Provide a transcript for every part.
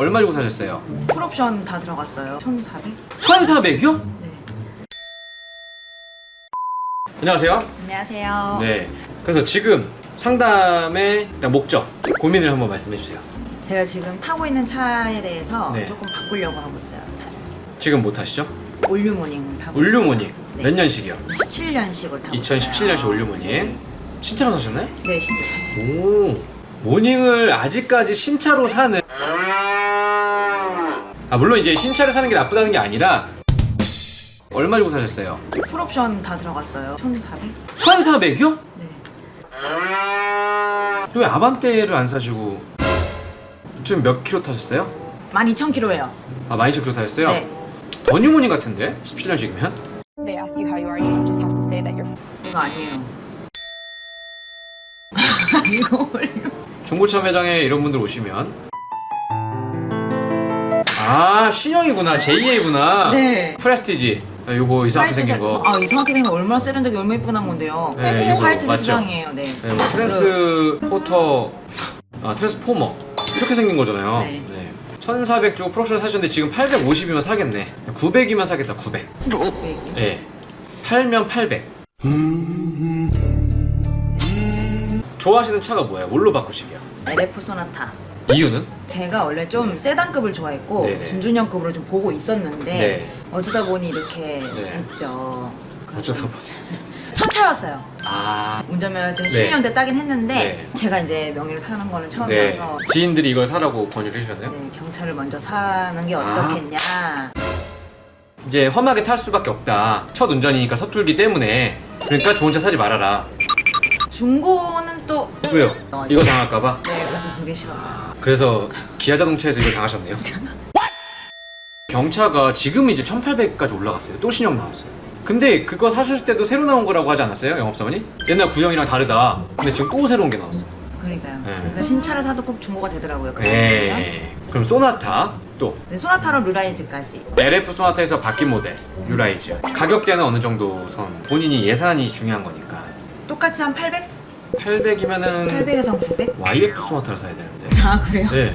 얼마 주고 사셨어요? 풀옵션 다 들어갔어요. 1,400? 1,400이요? 네. 안녕하세요. 안녕하세요. 네. 그래서 지금 상담의 일단 목적, 고민을 한번 말씀해 주세요. 제가 지금 타고 있는 차에 대해서 네. 조금 바꾸려고 하고 있어요. 차를. 지금 못 타시죠? 올류모닝 타고 올류모닝. 네. 몇 년식이요? 17년식을 타고 있어요. 2017년식 올류모닝. 신차로 사셨나요? 네, 신차. 오. 모닝을 아직까지 신차로 사는. 아 물론 이제 신차를 사는 게 나쁘다는 게 아니라 얼마 주고 사셨어요? 풀옵션 다 들어갔어요. 1,400? 1,400이요? 네. 왜 아반떼를 안 사시고 지금 몇 킬로 타셨어요? 12,000km예요. 아 12,000킬로 타셨어요? 네. 더 뉴모닝 같은데? 17년식이면? they ask you how you are, you just have to say that you're 이거 아니에요. 이거. 중고차 매장에 이런 분들 오시면 아 신형이구나 JA구나 네. 프레스티지 아, 요거 이상하게 생긴 거 아, 이상하게 생긴 거 얼마나 세련되게 얼마나 나온 건데요. 네, 이거 화이트 맞죠? 색상이에요. 네. 네, 뭐 트랜스포터 아 트랜스포머 이렇게 생긴 거잖아요 네. 1400 주고 프로옵션을 사셨는데 지금 850이면 사겠네 900이면 사겠다 900 네. 예. 팔면 800 좋아하시는 차가 뭐예요? 뭘로 바꾸시게요? LF 소나타. 이유는? 제가 원래 좀 세단급을 좋아했고 네네. 준준형급으로 좀 보고 있었는데 네. 어쩌다 보니 이렇게 네. 됐죠. 어쩌다 보니 첫 차였어요. 아 운전면허 제가 네. 10년 대 따긴 했는데 네. 제가 이제 명의로 사는 거는 네. 처음이어서 지인들이 이걸 사라고 권유를 해주셨나요? 네, 경차를 먼저 사는 아. 게 어떻겠냐. 이제 험하게 탈 수밖에 없다. 첫 운전이니까 서툴기 때문에. 그러니까 좋은 차 사지 말아라. 중고는 또 왜요? 이거 당할까봐? 네, 그래서 그게 싫었어요. 그래서 기아 자동차에서 이걸 당하셨네요. 경차가 지금 이제 1800까지 올라갔어요. 또 신형 나왔어요. 근데 그거 사실 때도 새로 나온 거라고 하지 않았어요? 영업사원이? 옛날 구형이랑 다르다. 근데 지금 또 새로운 게 나왔어요. 그러니까요. 네. 그러니까 신차를 사도 꼭 중고가 되더라고요. 네. 그럼 소나타 또 네, 소나타로 루라이즈까지. LF 소나타에서 바뀐 모델 유라이즈. 가격대는 어느 정도 선? 본인이 예산이 중요한 거니까. 똑같이 한 800? 800이면은 800에서 900? YF 소나타를 사야 되는데. 아, 그래요? 네.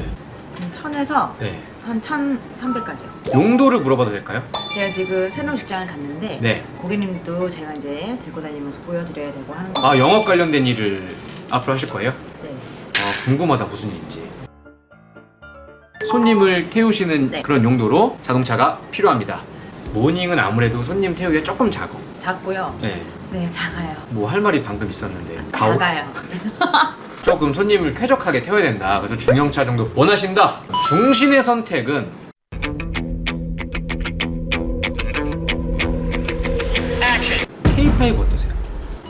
1000에서 네. 한 1300까지요. 용도를 물어봐도 될까요? 제가 지금 새로운 직장을 갔는데 네. 고객님도 제가 이제 들고 다니면서 보여드려야 되고 하는 거. 아 영업 관련된 일을 앞으로 하실 거예요? 네. 아 궁금하다 무슨 일인지. 손님을 태우시는 네. 그런 용도로 자동차가 필요합니다. 모닝은 아무래도 손님 태우기가 조금 작어. 작고요. 네. 네, 작아요. 뭐 할 말이 방금 있었는데. 가오- 작아요. 조금 손님을 쾌적하게 태워야 된다. 그래서 중형차 정도 원하신다. 중신의 선택은 K5 어떠세요?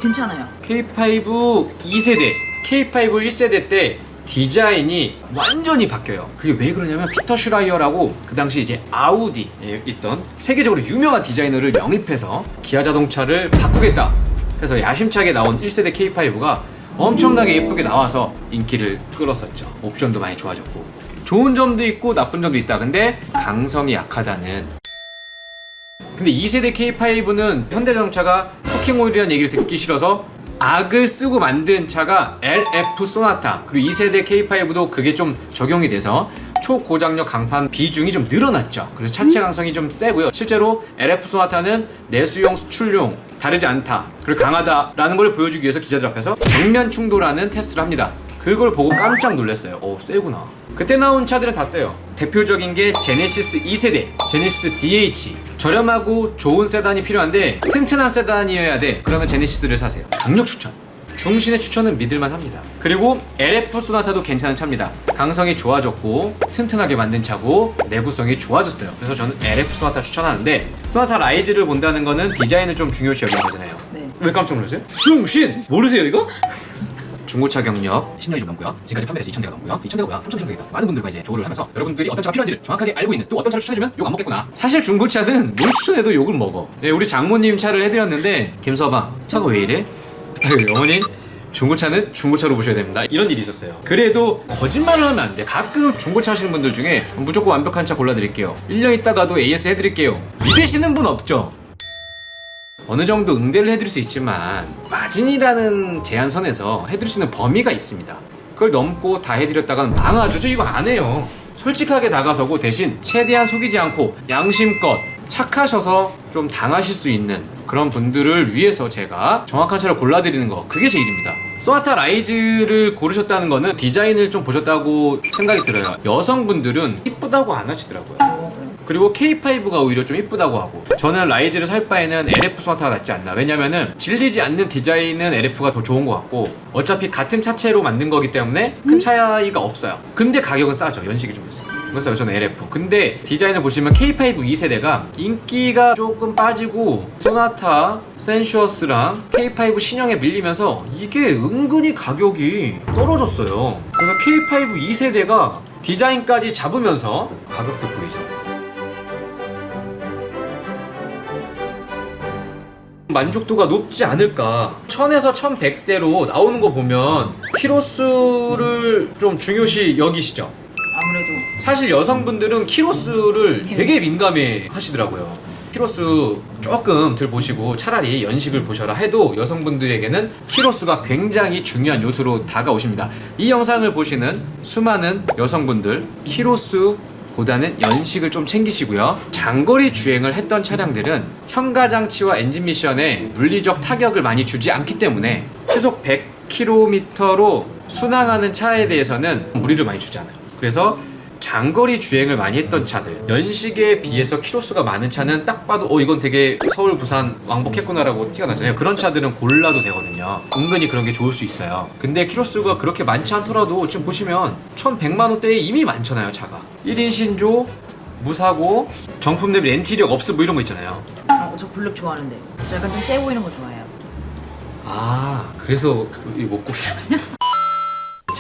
괜찮아요. K5 2세대, K5 1세대 때 디자인이 완전히 바뀌어요. 그게 왜 그러냐면 피터 슈라이어라고 그 당시 이제 아우디에 있던 세계적으로 유명한 디자이너를 영입해서 기아 자동차를 바꾸겠다. 그래서 야심차게 나온 1세대 K5가 엄청나게 예쁘게 나와서 인기를 끌었었죠. 옵션도 많이 좋아졌고. 좋은 점도 있고 나쁜 점도 있다. 근데 강성이 약하다는 근데 2세대 K5는 현대자동차가 쿠킹 오일이라는 얘기를 듣기 싫어서 악을 쓰고 만든 차가 LF 소나타 그리고 2세대 K5도 그게 좀 적용이 돼서 초고장력 강판 비중이 좀 늘어났죠 그래서 차체 강성이 좀 세고요 실제로 LF 소나타는 내수용 수출용 다르지 않다 그리고 강하다라는 걸 보여주기 위해서 기자들 앞에서 정면 충돌하는 테스트를 합니다 그걸 보고 깜짝 놀랐어요. 오, 세구나. 그때 나온 차들은 다 세요. 대표적인 게 제네시스 2세대, 제네시스 DH. 저렴하고 좋은 세단이 필요한데 튼튼한 세단이어야 돼. 그러면 제네시스를 사세요. 강력 추천. 중신의 추천은 믿을만 합니다. 그리고 LF 소나타도 괜찮은 차입니다. 강성이 좋아졌고 튼튼하게 만든 차고 내구성이 좋아졌어요. 그래서 저는 LF 소나타 추천하는데 소나타 라이즈를 본다는 거는 디자인을 좀 중요시 여기는 거잖아요. 네. 왜 깜짝 놀랐어요? 중신! 모르세요 이거? 중고차 경력 10년이 좀 넘고요. 지금까지 판매해서 2,000대가 넘고요. 2,000대가 뭐야? 3,000대 되겠다. 많은 분들과 이제 조를 하면서 여러분들이 어떤 차가 필요한지를 정확하게 알고 있는 또 어떤 차를 추천해주면 욕 안 먹겠구나. 사실 중고차는 뭘 추천해도 욕을 먹어. 네, 우리 장모님 차를 해드렸는데 김서방 차가 왜 이래? 어머니 중고차는 중고차로 보셔야 됩니다. 이런 일이 있었어요. 그래도 거짓말을 하면 안 돼. 가끔 중고차 하시는 분들 중에 무조건 완벽한 차 골라드릴게요. 1년 있다가도 AS 해드릴게요. 믿으시는 분 없죠? 어느 정도 응대를 해드릴 수 있지만 마진이라는 제한선에서 해드릴 수 있는 범위가 있습니다. 그걸 넘고 다 해드렸다가는 망하죠. 저 이거 안 해요. 솔직하게 다가서고 대신 최대한 속이지 않고 양심껏 착하셔서 좀 당하실 수 있는 그런 분들을 위해서 제가 정확한 차를 골라드리는 거 그게 제 일입니다. 소나타 라이즈를 고르셨다는 거는 디자인을 좀 보셨다고 생각이 들어요. 여성분들은 이쁘다고 안 하시더라고요. 어, 그래. 그리고 K5가 오히려 좀 이쁘다고 하고 저는 라이즈를 살 바에는 LF 소나타가 낫지 않나 왜냐면은 질리지 않는 디자인은 LF가 더 좋은 것 같고 어차피 같은 차체로 만든 거기 때문에 큰 차이가 없어요 근데 가격은 싸죠 연식이 좀 됐어요 그래서 저는 LF 근데 디자인을 보시면 K5 2세대가 인기가 조금 빠지고 소나타 센슈어스랑 K5 신형에 밀리면서 이게 은근히 가격이 떨어졌어요 그래서 K5 2세대가 디자인까지 잡으면서 가격도 보이죠 만족도가 높지 않을까. 1000에서 1100대로 나오는 거 보면 키로수를 좀 중요시 여기시죠. 아무래도 사실 여성분들은 키로수를 되게 민감해 하시더라고요. 키로수 조금 들 보시고 차라리 연식을 보셔라 해도 여성분들에게는 키로수가 굉장히 중요한 요소로 다가오십니다. 이 영상을 보시는 수많은 여성분들 키로수 보다는 연식을 좀 챙기시고요. 장거리 주행을 했던 차량들은 현가 장치와 엔진 미션에 물리적 타격을 많이 주지 않기 때문에 시속 100km로 순항하는 차에 대해서는 무리를 많이 주지 않아요. 그래서 장거리 주행을 많이 했던 차들. 연식에 비해서 키로수가 많은 차는 딱 봐도 어 이건 되게 서울 부산 왕복했구나라고 티가 나잖아요. 그런 차들은 골라도 되거든요. 은근히 그런 게 좋을 수 있어요. 근데 키로수가 그렇게 많지 않더라도 지금 보시면 1100만 원대에 이미 많잖아요 차가. 1인 신조 무사고 정품 대비 렌티력 없어 뭐 이런 거 있잖아요. 어, 저 블랙 좋아하는데. 저 약간 좀 세 보이는 거 좋아해요. 아 그래서 이 목걸이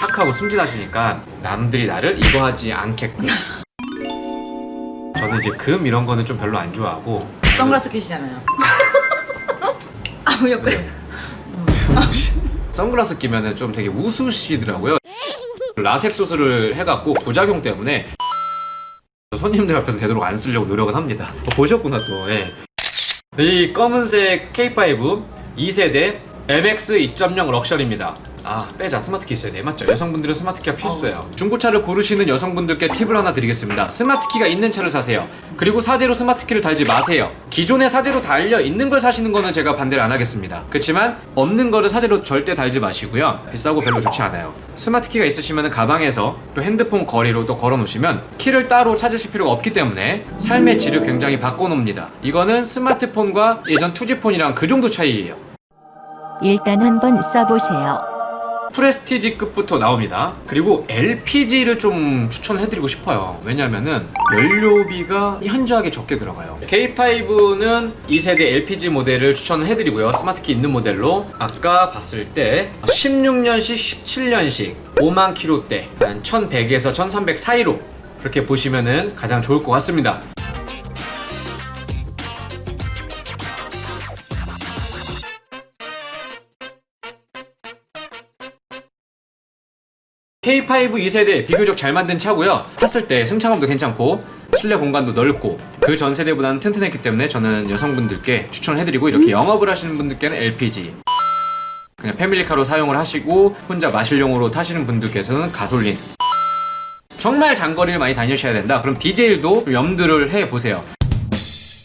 착하고 순진하시니까 남들이 나를 이거 하지 않게끔 저는 이제 금 이런 거는 좀 별로 안 좋아하고 선글라스 끼시잖아요. 아우 옆구리. 네. 선글라스 끼면은 좀 되게 우수시더라고요 라섹 수술을 해갖고 부작용 때문에 손님들 앞에서 되도록 안 쓰려고 노력은 합니다 어, 보셨구나 또 예. 이 검은색 K5 2세대 MX 2.0 럭셔리입니다. 아 빼자. 스마트키 있어야 돼. 맞죠? 여성분들은 스마트키가 필수예요. 중고차를 고르시는 여성분들께 팁을 하나 드리겠습니다. 스마트키가 있는 차를 사세요. 그리고 사대로 스마트키를 달지 마세요. 기존에 사대로 달려 있는 걸 사시는 거는 제가 반대를 안 하겠습니다. 그렇지만 없는 거를 사대로 절대 달지 마시고요. 비싸고 별로 좋지 않아요. 스마트키가 있으시면 가방에서 또 핸드폰 거리로 또 걸어 놓으시면 키를 따로 찾으실 필요가 없기 때문에 삶의 질을 굉장히 바꿔놓습니다. 이거는 스마트폰과 예전 투지폰이랑 그 정도 차이예요. 일단 한번 써보세요. 프레스티지급부터 나옵니다. 그리고 LPG를 좀 추천해드리고 싶어요. 왜냐면은 연료비가 현저하게 적게 들어가요. K5는 2세대 LPG 모델을 추천을 해드리고요. 스마트키 있는 모델로 아까 봤을 때 16년식, 17년식 5만 킬로대 한 1100에서 1300 사이로 그렇게 보시면은 가장 좋을 것 같습니다. K5 2세대 비교적 잘 만든 차고요. 탔을 때 승차감도 괜찮고 실내 공간도 넓고 그 전 세대보다는 튼튼했기 때문에 저는 여성분들께 추천을 해드리고 이렇게 영업을 하시는 분들께는 LPG 그냥 패밀리카로 사용을 하시고 혼자 마실용으로 타시는 분들께서는 가솔린 정말 장거리를 많이 다니셔야 된다. 그럼 디젤도 좀 염두를 해 보세요.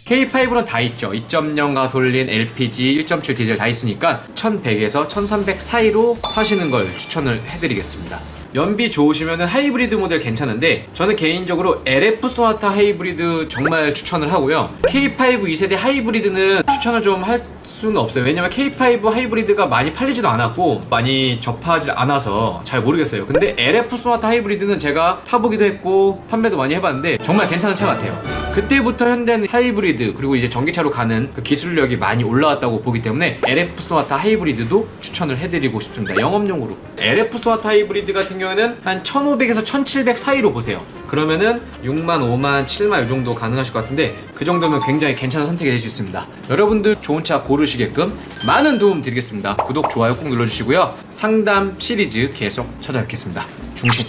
K5는 다 있죠. 2.0 가솔린, LPG, 1.7 디젤 다 있으니까 1100에서 1300 사이로 사시는 걸 추천을 해드리겠습니다. 연비 좋으시면 하이브리드 모델 괜찮은데 저는 개인적으로 LF 소나타 하이브리드 정말 추천을 하고요. K5 2세대 하이브리드는 추천을 좀 할 수는 없어요. 왜냐면 K5 하이브리드가 많이 팔리지도 않았고 많이 접하지 않아서 잘 모르겠어요. 근데 LF 소나타 하이브리드는 제가 타보기도 했고 판매도 많이 해봤는데 정말 괜찮은 차 같아요. 그때부터 현대는 하이브리드 그리고 이제 전기차로 가는 그 기술력이 많이 올라왔다고 보기 때문에 LF 소나타 하이브리드도 추천을 해드리고 싶습니다. 영업용으로. LF 소나타 하이브리드 같은 경우에는 한 1500에서 1700 사이로 보세요. 그러면은 6만, 5만, 7만 이 정도 가능하실 것 같은데 그 정도면 굉장히 괜찮은 선택이 될 수 있습니다. 여러분들 좋은 차 고르시게끔 많은 도움 드리겠습니다. 구독, 좋아요 꼭 눌러주시고요. 상담 시리즈 계속 찾아뵙겠습니다. 중심.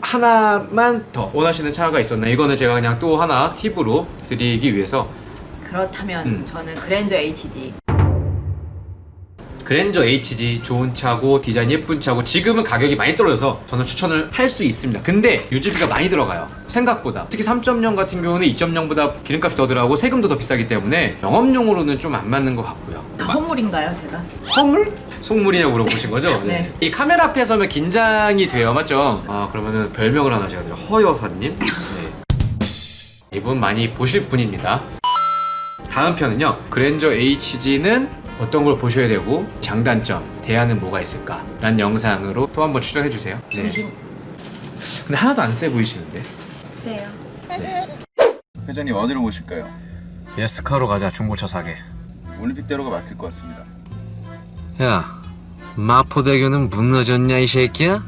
하나만 더 원하시는 차가 있었나? 이거는 제가 그냥 또 하나 팁으로 드리기 위해서 그렇다면 음. 저는 그랜저 HG 그랜저 HG 좋은 차고 디자인 예쁜 차고 지금은 가격이 많이 떨어져서 저는 추천을 할 수 있습니다. 근데 유지비가 많이 들어가요. 생각보다 특히 3.0 같은 경우는 2.0보다 기름값이 더 들어가고 세금도 더 비싸기 때문에 영업용으로는 좀 안 맞는 것 같고요. 허물인가요, 제가? 허물? 속물이냐고 물어보신 거죠? 네. 이 카메라 앞에 서면 긴장이 돼요, 맞죠? 아 그러면은 별명을 하나 제가 드려 허여사님. 네. 이분 많이 보실 분입니다. 다음 편은요. 그랜저 HG는 어떤 걸 보셔야 되고 장단점, 대안은 뭐가 있을까? 라는 영상으로 또 한번 출연해 주세요. 네. 근데 하나도 안 세 보이시는데. 세요. 회장님 어디로 모실까요? 예스카로 가자 중고차 사게. 올림픽대로가 막힐 것 같습니다. 야, 마포대교는 무너졌냐 이 새끼야?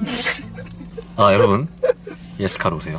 아 여러분, 예스카로 오세요.